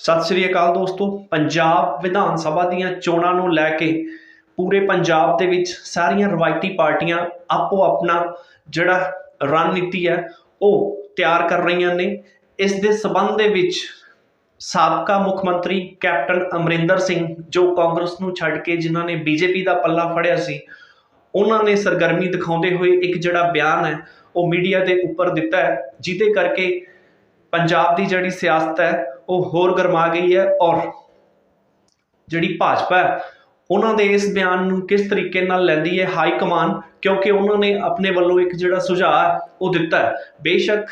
ਸਤਿ ਸ੍ਰੀ ਅਕਾਲ ਦੋਸਤੋ। ਪੰਜਾਬ ਵਿਧਾਨ ਸਭਾ ਦੀਆਂ ਚੋਣਾਂ ਨੂੰ ਲੈ ਕੇ ਪੂਰੇ ਪੰਜਾਬ ਦੇ ਵਿੱਚ ਸਾਰੀਆਂ ਰਵਾਇਤੀ ਪਾਰਟੀਆਂ ਆਪੋ ਆਪਣਾ ਜਿਹੜਾ ਰਣਨੀਤੀ ਹੈ, ਉਹ ਤਿਆਰ ਕਰ ਰਹੀਆਂ ਨੇ। ਇਸ ਦੇ ਸਬੰਧ ਦੇ ਵਿੱਚ ਸਾਬਕਾ ਮੁੱਖ ਮੰਤਰੀ ਕੈਪਟਨ ਅਮਰਿੰਦਰ ਸਿੰਘ, ਜੋ ਕਾਂਗਰਸ ਨੂੰ ਛੱਡ ਕੇ ਜਿਨ੍ਹਾਂ ਨੇ ਬੀਜੇਪੀ ਦਾ ਪੱਲਾ ਫੜਿਆ ਸੀ, ਉਹਨਾਂ ਨੇ ਸਰਗਰਮੀ ਦਿਖਾਉਂਦੇ ਹੋਏ ਇੱਕ ਜਿਹੜਾ ਬਿਆਨ ਹੈ, ਉਹ ਮੀਡੀਆ ਦੇ ਉੱਪਰ ਦਿੱਤਾ ਹੈ, ਜਿਹਦੇ ਕਰਕੇ ਪੰਜਾਬ ਦੀ ਜਿਹੜੀ ਸਿਆਸਤ ਹੈ ਉਹ ਹੋਰ ਗਰਮਾ ਗਈ ਹੈ ਔਰ ਜਿਹੜੀ ਭਾਜਪਾ ਹੈ, ਉਹਨਾਂ ਦੇ ਇਸ ਬਿਆਨ ਨੂੰ ਕਿਸ ਤਰੀਕੇ ਨਾਲ ਲੈਂਦੀ ਹੈ ਹਾਈ ਕਮਾਨ ਕਿਉਂਕਿ ਉਹਨਾਂ ਨੇ ਆਪਣੇ ਵੱਲੋਂ ਇੱਕ ਜਿਹੜਾ ਸੁਝਾਅ ਉਹ ਦਿੱਤਾ ਹੈ। ਬੇਸ਼ੱਕ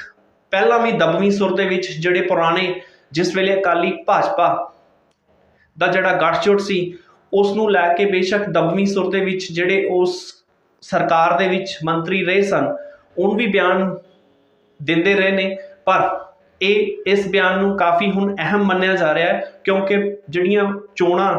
ਪਹਿਲਾਂ ਵੀ ਦਬਵੀਂ ਸੁਰ ਦੇ ਵਿੱਚ ਜਿਹੜੇ ਪੁਰਾਣੇ, ਜਿਸ ਵੇਲੇ ਅਕਾਲੀ ਭਾਜਪਾ ਦਾ ਜਿਹੜਾ ਗੱਠਜੋੜ ਸੀ, ਉਸ ਨੂੰ ਲੈ ਕੇ ਬੇਸ਼ੱਕ ਦਬਵੀਂ ਸੁਰ ਦੇ ਵਿੱਚ ਜਿਹੜੇ ਉਸ ਸਰਕਾਰ ਦੇ ਵਿੱਚ ਮੰਤਰੀ ਰਹੇ ਸਨ ਉਹ ਵੀ ਬਿਆਨ ਦਿੰਦੇ ਰਹੇ ਨੇ। ਪਰ ਇਹ ਇਸ ਬਿਆਨ ਨੂੰ ਕਾਫੀ ਹੁਣ ਅਹਿਮ ਮੰਨਿਆ ਜਾ ਰਿਹਾ ਹੈ, ਕਿਉਂਕਿ ਜਿਹੜੀਆਂ ਚੋਣਾਂ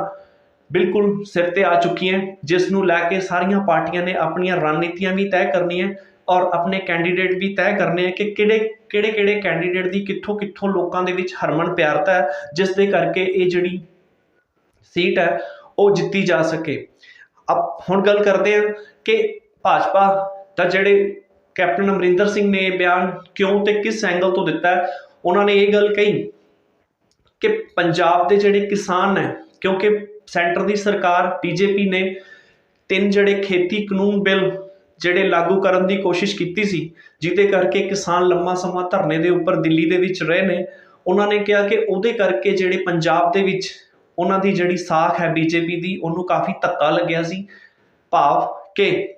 ਬਿਲਕੁਲ ਸਿਰ ਤੇ ਆ ਚੁੱਕੀਆਂ ਜਿਸ ਨੂੰ ਲੈ ਕੇ ਸਾਰੀਆਂ ਪਾਰਟੀਆਂ ਨੇ ਆਪਣੀਆਂ ਰਣਨੀਤੀਆਂ ਵੀ ਤੈਅ ਕਰਨੀਆਂ ਔਰ ਆਪਣੇ ਕੈਂਡੀਡੇਟ ਵੀ ਤੈਅ ਕਰਨੇ ਆ ਕਿ ਕਿਹੜੇ ਕਿਹੜੇ ਕਿਹੜੇ ਕੈਂਡੀਡੇਟ ਦੀ ਕਿੱਥੋਂ ਕਿੱਥੋਂ ਲੋਕਾਂ ਦੇ ਵਿੱਚ ਹਰਮਨ ਪਿਆਰਤਾ ਹੈ, ਜਿਸ ਦੇ ਕਰਕੇ ਇਹ ਜਿਹੜੀ ਸੀਟ ਹੈ, ਉਹ ਜਿੱਤੀ ਜਾ ਸਕੇ। ਅਬ ਹੁਣ ਗੱਲ ਕਰਦੇ ਹਾਂ ਕਿ ਭਾਜਪਾ ਦਾ ਜਿਹੜੇ ਕੈਪਟਨ ਅਮਰਿੰਦਰ ਸਿੰਘ ਨੇ ਇਹ ਬਿਆਨ ਕਿਉਂ ਤੇ ਕਿਸ ਐਂਗਲ ਤੋਂ ਦਿੱਤਾ ਉਹਨਾਂ ਨੇ ਇਹ ਗੱਲ ਕਹੀ ਕਿ ਪੰਜਾਬ ਦੇ ਜਿਹੜੇ ਕਿਸਾਨ ਹੈ ਕਿਉਂਕਿ ਸੈਂਟਰ ਦੀ ਸਰਕਾਰ, ਬੀਜੇਪੀ ਨੇ ਤਿੰਨ ਜਿਹੜੇ ਖੇਤੀ ਕਾਨੂੰਨ ਬਿੱਲ ਜਿਹੜੇ ਲਾਗੂ ਕਰਨ ਦੀ ਕੋਸ਼ਿਸ਼ ਕੀਤੀ ਸੀ, ਜਿਹਦੇ ਕਰਕੇ ਕਿਸਾਨ ਲੰਮਾ ਸਮਾਂ ਧਰਨੇ ਦੇ ਉੱਪਰ ਦਿੱਲੀ ਦੇ ਵਿੱਚ ਰਹੇ ਨੇ, ਉਹਨਾਂ ਨੇ ਕਿਹਾ ਕਿ ਉਹਦੇ ਕਰਕੇ ਜਿਹੜੇ ਪੰਜਾਬ ਦੇ ਵਿੱਚ ਉਹਨਾਂ ਦੀ ਜਿਹੜੀ ਸਾਖ ਹੈ ਬੀਜੇਪੀ ਦੀ, ਉਹਨੂੰ ਕਾਫੀ ਧੱਕਾ ਲੱਗਿਆ ਸੀ। ਭਾਵ ਕਿ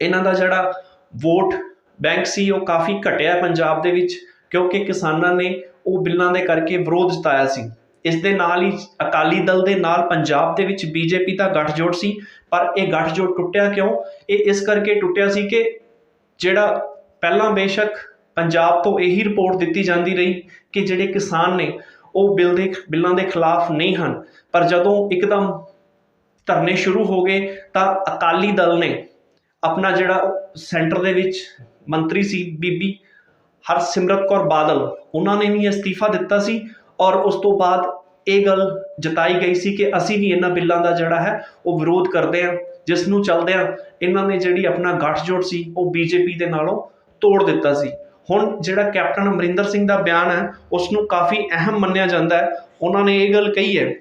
ਇਹਨਾਂ ਦਾ ਜਿਹੜਾ ਵੋਟ ਬੈਂਕ ਸੀ, ਉਹ ਕਾਫੀ ਘਟਿਆ ਪੰਜਾਬ ਦੇ ਵਿੱਚ। ਕਿਉਂਕਿ ਕਿਸਾਨਾਂ ਨੇ ਉਹ ਬਿੱਲਾਂ ਦੇ ਕਰਕੇ ਵਿਰੋਧ ਜਤਾਇਆ ਸੀ। ਇਸ ਦੇ ਨਾਲ ਹੀ ਅਕਾਲੀ ਦਲ ਦੇ ਨਾਲ ਪੰਜਾਬ ਦੇ ਵਿੱਚ ਬੀਜੇਪੀ ਦਾ ਗੱਠਜੋੜ ਸੀ, ਪਰ ਇਹ ਗੱਠਜੋੜ ਟੁੱਟਿਆ ਕਿਉਂ? ਇਹ ਇਸ ਕਰਕੇ ਟੁੱਟਿਆ ਸੀ ਕਿ ਜਿਹੜਾ ਪਹਿਲਾਂ ਬੇਸ਼ੱਕ ਪੰਜਾਬ ਤੋਂ ਇਹੀ ਰਿਪੋਰਟ ਦਿੱਤੀ ਜਾਂਦੀ ਰਹੀ ਕਿ ਜਿਹੜੇ ਕਿਸਾਨ ਨੇ, ਉਹ ਬਿੱਲ ਦੇ, ਬਿੱਲਾਂ ਦੇ ਖਿਲਾਫ ਨਹੀਂ ਹਨ। ਪਰ ਜਦੋਂ ਇੱਕਦਮ ਧਰਨੇ ਸ਼ੁਰੂ ਹੋ ਗਏ, ਤਾਂ ਅਕਾਲੀ ਦਲ ਨੇ ਆਪਣਾ ਜਿਹੜਾ ਸੈਂਟਰ ਦੇ ਵਿੱਚ ਮੰਤਰੀ ਸੀ ਬੀਬੀ ਹਰਸਿਮਰਤ ਕੌਰ ਬਾਦਲ, ਉਹਨਾਂ ਨੇ ਵੀ ਅਸਤੀਫਾ ਦਿੱਤਾ ਸੀ ਔਰ ਉਸ ਤੋਂ ਬਾਅਦ ਇਹ ਗੱਲ ਜਤਾਈ ਗਈ ਸੀ ਕਿ ਅਸੀਂ ਵੀ ਇਹਨਾਂ ਬਿੱਲਾਂ ਦਾ ਜਿਹੜਾ ਹੈ ਉਹ ਵਿਰੋਧ ਕਰਦੇ ਹਾਂ, ਜਿਸ ਨੂੰ ਚੱਲਦੇ ਆ ਇਹਨਾਂ ਨੇ ਜਿਹੜੀ ਆਪਣਾ ਗੱਠਜੋੜ ਸੀ, ਉਹ ਬੀਜੇਪੀ ਦੇ ਨਾਲੋਂ ਤੋੜ ਦਿੱਤਾ ਸੀ। ਹੁਣ ਜਿਹੜਾ ਕੈਪਟਨ ਅਮਰਿੰਦਰ ਸਿੰਘ ਦਾ ਬਿਆਨ ਹੈ, ਉਸ ਨੂੰ ਕਾਫੀ ਅਹਿਮ ਮੰਨਿਆ ਜਾਂਦਾ ਹੈ। ਉਹਨਾਂ ਨੇ ਇਹ ਗੱਲ ਕਹੀ ਹੈ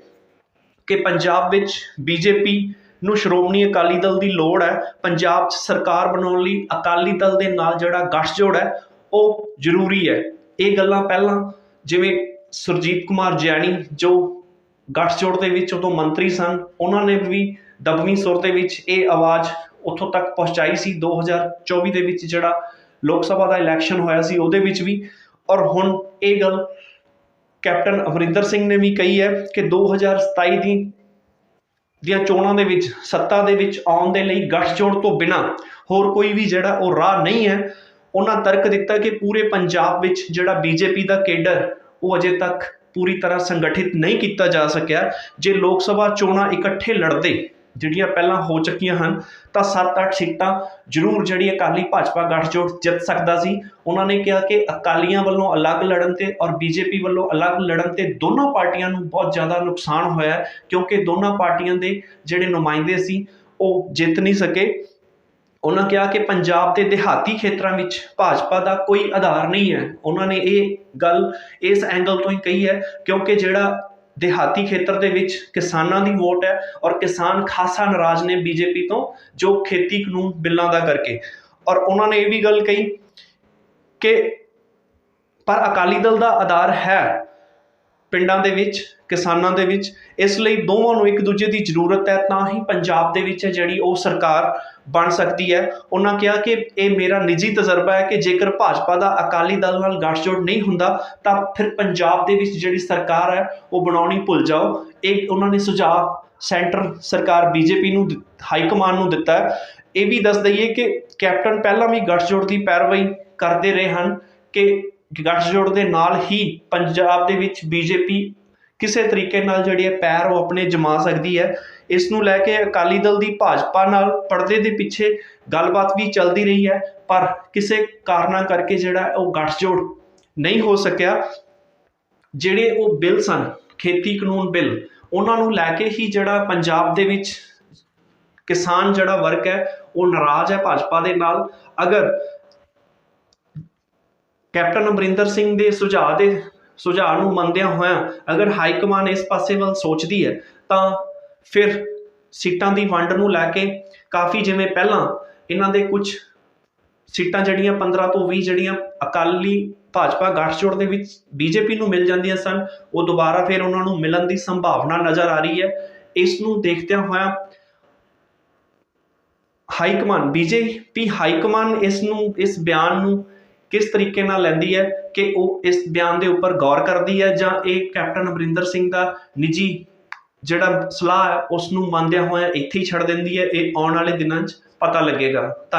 ਕਿ ਪੰਜਾਬ ਵਿੱਚ ਬੀਜੇਪੀ ਨੂੰ ਸ਼੍ਰੋਮਣੀ ਅਕਾਲੀ ਦਲ ਦੀ ਲੋੜ ਹੈ। ਪੰਜਾਬ 'ਚ ਸਰਕਾਰ ਬਣਾਉਣ ਲਈ ਅਕਾਲੀ ਦਲ ਦੇ ਨਾਲ ਜਿਹੜਾ ਗੱਠਜੋੜ ਹੈ ਉਹ ਜ਼ਰੂਰੀ ਹੈ। ਇਹ ਗੱਲਾਂ ਪਹਿਲਾਂ ਜਿਵੇਂ ਸੁਰਜੀਤ ਕੁਮਾਰ ਜੈਣੀ ਜੋ ਗੱਠਜੋੜ ਦੇ ਵਿੱਚ ਉਦੋਂ ਮੰਤਰੀ ਸਨ, ਉਹਨਾਂ ਨੇ ਵੀ ਦਬਵੀਂ ਸੁਰ ਦੇ ਵਿੱਚ ਇਹ ਆਵਾਜ਼ ਉੱਥੋਂ ਤੱਕ ਪਹੁੰਚਾਈ ਸੀ 2024 ਦੇ ਵਿੱਚ ਜਿਹੜਾ ਲੋਕ ਸਭਾ ਦਾ ਇਲੈਕਸ਼ਨ ਹੋਇਆ ਸੀ ਉਹਦੇ ਵਿੱਚ ਵੀ। ਔਰ ਹੁਣ ਇਹ ਗੱਲ ਕੈਪਟਨ ਅਮਰਿੰਦਰ ਸਿੰਘ ਨੇ ਵੀ ਕਹੀ ਹੈ ਕਿ 2027 ਦੀ ਦੀਆਂ ਚੋਣਾਂ ਦੇ ਵਿੱਚ, ਸੱਤਾ ਦੇ ਵਿੱਚ ਆਉਣ ਦੇ ਲਈ ਗੱਠਜੋੜ ਤੋਂ ਬਿਨਾ ਹੋਰ ਕੋਈ ਵੀ ਜਿਹੜਾ ਉਹ ਰਾਹ ਨਹੀਂ ਹੈ। ਉਹਨਾਂ ਤਰਕ ਦਿੱਤਾ ਕਿ ਪੂਰੇ ਪੰਜਾਬ ਵਿੱਚ ਜਿਹੜਾ ਬੀਜੇਪੀ ਦਾ ਕੇਡਰ, ਉਹ ਅਜੇ ਤੱਕ ਪੂਰੀ ਤਰ੍ਹਾਂ ਸੰਗਠਿਤ ਨਹੀਂ ਕੀਤਾ ਜਾ ਸਕਿਆ। ਜੇ ਲੋਕ ਸਭਾ ਚੋਣਾਂ ਇਕੱਠੇ ਲੜਦੇ, ਜਿਹੜੀਆਂ ਪਹਿਲਾਂ ਹੋ ਚੁੱਕੀਆਂ ਹਨ, ਤਾਂ 7-8 ਸੀਟਾਂ ਜ਼ਰੂਰ ਜਿਹੜੀ ਅਕਾਲੀ ਭਾਜਪਾ ਗੱਠਜੋੜ ਜਿੱਤ ਸਕਦਾ ਸੀ। ਉਹਨਾਂ ਨੇ ਕਿਹਾ ਕਿ ਅਕਾਲੀਆਂ ਵੱਲੋਂ ਅਲੱਗ ਲੜਨ ਤੇ ਔਰ ਬੀਜੇਪੀ ਵੱਲੋਂ ਅਲੱਗ ਲੜਨ ਤੇ ਦੋਨੋਂ ਪਾਰਟੀਆਂ ਨੂੰ ਬਹੁਤ ਜ਼ਿਆਦਾ ਨੁਕਸਾਨ ਹੋਇਆ ਕਿਉਂਕਿ ਦੋਨਾਂ ਪਾਰਟੀਆਂ ਦੇ ਜਿਹੜੇ ਨੁਮਾਇੰਦੇ ਸੀ, ਉਹ ਜਿੱਤ ਨਹੀਂ ਸਕੇ। ਉਹਨਾਂ ਕਿਹਾ ਕਿ ਪੰਜਾਬ ਦੇ ਦਿਹਾਤੀ ਖੇਤਰਾਂ ਵਿੱਚ ਭਾਜਪਾ ਦਾ ਕੋਈ ਆਧਾਰ ਨਹੀਂ ਹੈ। ਉਹਨਾਂ ਨੇ ਇਹ ਗੱਲ ਇਸ ਐਂਗਲ ਤੋਂ ਹੀ ਕਹੀ ਹੈ, ਕਿਉਂਕਿ ਜਿਹੜਾ ਦਿਹਾਤੀ ਖੇਤਰ ਦੇ ਵਿੱਚ ਕਿਸਾਨਾਂ ਦੀ ਵੋਟ ਹੈ ਔਰ ਕਿਸਾਨ ਖਾਸਾ ਨਾਰਾਜ਼ ਨੇ ਬੀਜੇਪੀ ਤੋਂ, ਜੋ ਖੇਤੀ ਕਾਨੂੰਨ ਬਿੱਲਾਂ ਦਾ ਕਰਕੇ। ਔਰ ਉਹਨਾਂ ਨੇ ਇਹ ਵੀ ਗੱਲ ਕਹੀ ਕਿ ਪਰ ਅਕਾਲੀ ਦਲ ਦਾ ਆਧਾਰ ਹੈ। ਪਿੰਡਾਂ ਦੇ ਵਿੱਚ, ਕਿਸਾਨਾਂ ਦੇ ਵਿੱਚ, ਇਸ ਲਈ ਦੋਵਾਂ ਨੂੰ ਇੱਕ ਦੂਜੇ ਦੀ ਜ਼ਰੂਰਤ ਹੈ, ਤਾਂ ਹੀ ਪੰਜਾਬ ਦੇ ਵਿੱਚ ਜਿਹੜੀ ਉਹ ਸਰਕਾਰ ਬਣ ਸਕਦੀ ਹੈ। ਉਹਨਾਂ ਕਿਹਾ ਕਿ ਇਹ ਮੇਰਾ ਨਿੱਜੀ ਤਜਰਬਾ ਹੈ ਕਿ ਜੇਕਰ ਭਾਜਪਾ ਦਾ ਅਕਾਲੀ ਦਲ ਨਾਲ ਗੱਠਜੋੜ ਨਹੀਂ ਹੁੰਦਾ, ਤਾਂ ਫਿਰ ਪੰਜਾਬ ਦੇ ਵਿੱਚ ਜਿਹੜੀ ਸਰਕਾਰ ਹੈ, ਉਹ ਬਣਾਉਣੀ ਭੁੱਲ ਜਾਓ। ਇਹ ਉਹਨਾਂ ਨੇ ਸੁਝਾਅ ਸੈਂਟਰ ਸਰਕਾਰ ਬੀਜੇਪੀ ਨੂੰ ਹਾਈ ਕਮਾਨ ਨੂੰ ਦਿੱਤਾ ਇਹ ਵੀ ਦੱਸ ਦਈਏ ਕਿ ਕੈਪਟਨ ਪਹਿਲਾਂ ਵੀ ਗੱਠਜੋੜ ਦੀ ਪੈਰਵਾਈ ਕਰਦੇ ਰਹੇ ਹਨ ਕਿ ਗੱਠਜੋੜ ਦੇ ਨਾਲ ਹੀ ਪੰਜਾਬ ਦੇ ਵਿੱਚ ਬੀਜੇਪੀ ਕਿਸੇ ਤਰੀਕੇ ਨਾਲ ਜਿਹੜੀ ਹੈ ਪੈਰ ਉਹ ਆਪਣੇ ਜਮਾ ਸਕਦੀ ਹੈ। ਇਸ ਨੂੰ ਲੈ ਕੇ ਅਕਾਲੀ ਦਲ ਦੀ ਭਾਜਪਾ ਨਾਲ ਪਰਦੇ ਦੇ ਪਿੱਛੇ ਗੱਲਬਾਤ ਵੀ ਚੱਲਦੀ ਰਹੀ ਹੈ, ਪਰ ਕਿਸੇ ਕਾਰਨਾਂ ਕਰਕੇ ਜਿਹੜਾ ਉਹ ਗੱਠਜੋੜ ਨਹੀਂ ਹੋ ਸਕਿਆ। ਜਿਹੜੇ ਉਹ ਬਿੱਲ ਸਨ, ਖੇਤੀ ਕਾਨੂੰਨ ਬਿੱਲ, ਉਹਨਾਂ ਨੂੰ ਲੈ ਕੇ ਹੀ ਜਿਹੜਾ ਪੰਜਾਬ ਦੇ ਵਿੱਚ ਕਿਸਾਨ ਜਿਹੜਾ ਵਰਗ ਹੈ, ਉਹ ਨਾਰਾਜ਼ ਹੈ ਭਾਜਪਾ ਦੇ ਨਾਲ। ਅਗਰ ਕੈਪਟਨ ਅਮਰਿੰਦਰ ਸਿੰਘ ਦੇ ਸੁਝਾਅ ਦੇ ਸੁਝਾਅ ਨੂੰ ਮੰਨਦਿਆਂ ਹੋਇਆਂ ਅਗਰ ਹਾਈ ਕਮਾਨ ਇਸ ਪਾਸੇ ਵੱਲ ਸੋਚਦੀ ਹੈ, ਤਾਂ ਫਿਰ ਸੀਟਾਂ ਦੀ ਵੰਡ ਨੂੰ ਲੈ ਕੇ ਕਾਫੀ ਜਿਵੇਂ ਪਹਿਲਾਂ ਇਹਨਾਂ ਦੇ ਕੁਝ ਸੀਟਾਂ ਜਿਹੜੀਆਂ 15 ਤੋਂ 20 ਜਿਹੜੀਆਂ ਅਕਾਲੀ ਭਾਜਪਾ ਗੱਠਜੋੜ ਦੇ ਵਿੱਚ ਬੀਜੇਪੀ ਨੂੰ ਮਿਲ ਜਾਂਦੀਆਂ ਸਨ, ਉਹ ਦੁਬਾਰਾ ਫਿਰ ਉਹਨਾਂ ਨੂੰ ਮਿਲਣ ਦੀ ਸੰਭਾਵਨਾ ਨਜ਼ਰ ਆ ਰਹੀ ਹੈ। ਇਸ ਨੂੰ ਦੇਖਦਿਆਂ ਹੋਇਆ high command BJP high command ਇਸ ਨੂੰ, ਇਸ ਬਿਆਨ ਨੂੰ ਕਿਸ ਤਰੀਕੇ ਨਾਲ ਲੈਂਦੀ ਹੈ ਕਿ ਉਹ ਇਸ ਬਿਆਨ ਦੇ ਉੱਪਰ ਗੌਰ ਕਰਦੀ ਹੈ ਜਾਂ ਇਹ ਕੈਪਟਨ ਅਮਰਿੰਦਰ ਸਿੰਘ ਦਾ ਨਿੱਜੀ ਜਿਹੜਾ ਸਲਾਹ ਹੈ ਉਸ ਨੂੰ ਮੰਨਦਿਆਂ ਹੋਇਆਂ ਇੱਥੇ ਹੀ ਛੱਡ ਦਿੰਦੀ ਹੈ, ਇਹ ਆਉਣ ਵਾਲੇ ਦਿਨਾਂ 'ਚ ਪਤਾ ਲੱਗੇਗਾ। ਧੰਨ